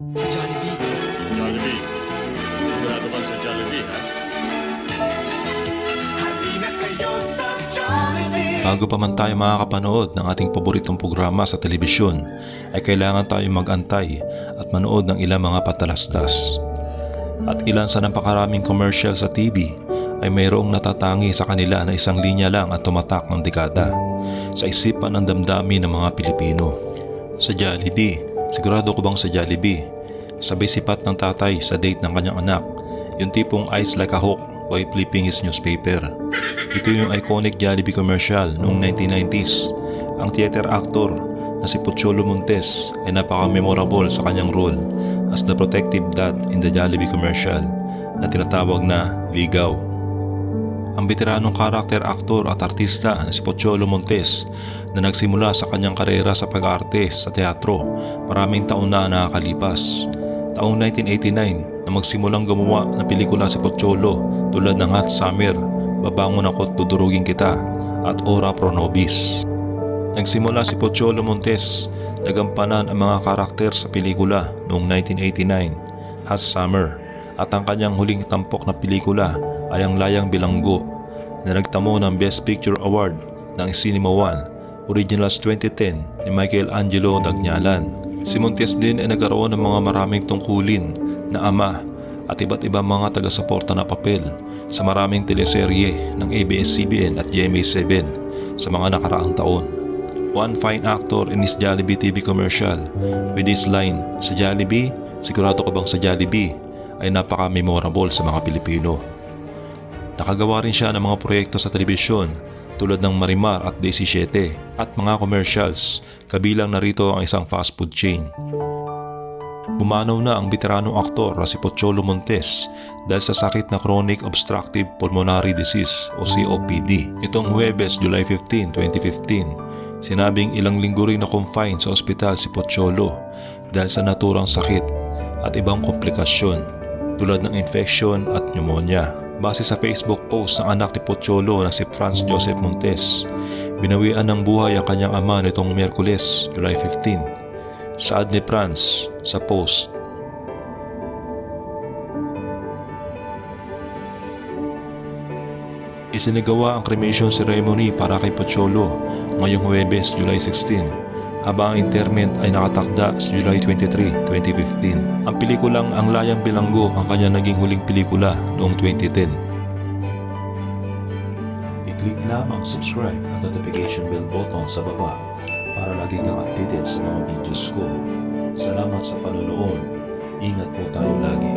Sa Jollibee. Jollibee. Sigurado ka sa Jollibee, ha? Bago pa man tayo makakapanood ng ating paboritong programa sa telebisyon, ay kailangan tayo magantay at manood ng ilang mga patalastas. At ilan sa napakaraming commercial sa TV ay mayroong natatangi sa kanila na isang linya lang at tumatak ng dekada sa isipan ng damdamin ng mga Pilipino. Sa Jollibee, sigurado ko bang sa Jollibee, sabay sipat ng tatay sa date ng kanyang anak, yung tipong eyes like a hawk while flipping his newspaper. Ito yung iconic Jollibee commercial noong 1990s. Ang theater actor na si Pocholo Montes ay napaka-memorable sa kanyang role as the protective dad in the Jollibee commercial na tinatawag na Ligaw. Ang veteranong karakter aktor at artista na si Pocholo Montes na nagsimula sa kanyang karera sa pag-arte sa teatro maraming taon na nakakalipas. Taong 1989 na magsimulang gumawa ng pelikula si Pocholo tulad ng Hot Summer, Babangon Ako't Tudurugin Kita at Ora Pro Nobis. Nagsimula si Pocholo Montes na gampanan ang mga karakter sa pelikula noong 1989, Hot Summer, at ang kanyang huling tampok na pelikula ay ang Layang Bilanggo na nagtamo ng Best Picture Award ng Cinema One Originals 2010 ni Michael Angelo Dagnyalan. Si Montes din ay nagkaroon ng mga maraming tungkulin na ama at iba't ibang mga taga-suporta na papel sa maraming teleserye ng ABS-CBN at GMA7 sa mga nakaraang taon. One fine actor in his Jollibee TV commercial with his line, Sa Jollibee, sigurado ko bang sa Jollibee ay napaka-memorable sa mga Pilipino. Nakagawa rin siya ng mga proyekto sa telebisyon tulad ng Marimar at Daisy 7 at mga commercials kabilang narito ang isang fast food chain. Bumanaw na ang veteranong aktor na si Pocholo Montes dahil sa sakit na chronic obstructive pulmonary disease o COPD. Itong Huwebes, July 15, 2015, sinabing ilang linggo rin na confine sa ospital si Pocholo dahil sa naturang sakit at ibang komplikasyon tulad ng infection at pneumonia. Base sa Facebook post ng anak ni Pocholo na si Franz Joseph Montes, binawian ng buhay ang kanyang ama nitong Miyerkules, July 15. Saad ni Franz sa post. Isinagawa ang cremation ceremony para kay Pocholo ngayong Huwebes, July 16 habang ang interment ay nakatakda sa July 23, 2015. Ang pelikulang Ang Layang Bilanggo ang kanya naging huling pelikula noong 2010. I-click lamang subscribe at notification bell button sa baba para lagi kang updated sa mga videos ko. Salamat sa panonood. Ingat po tayo lagi.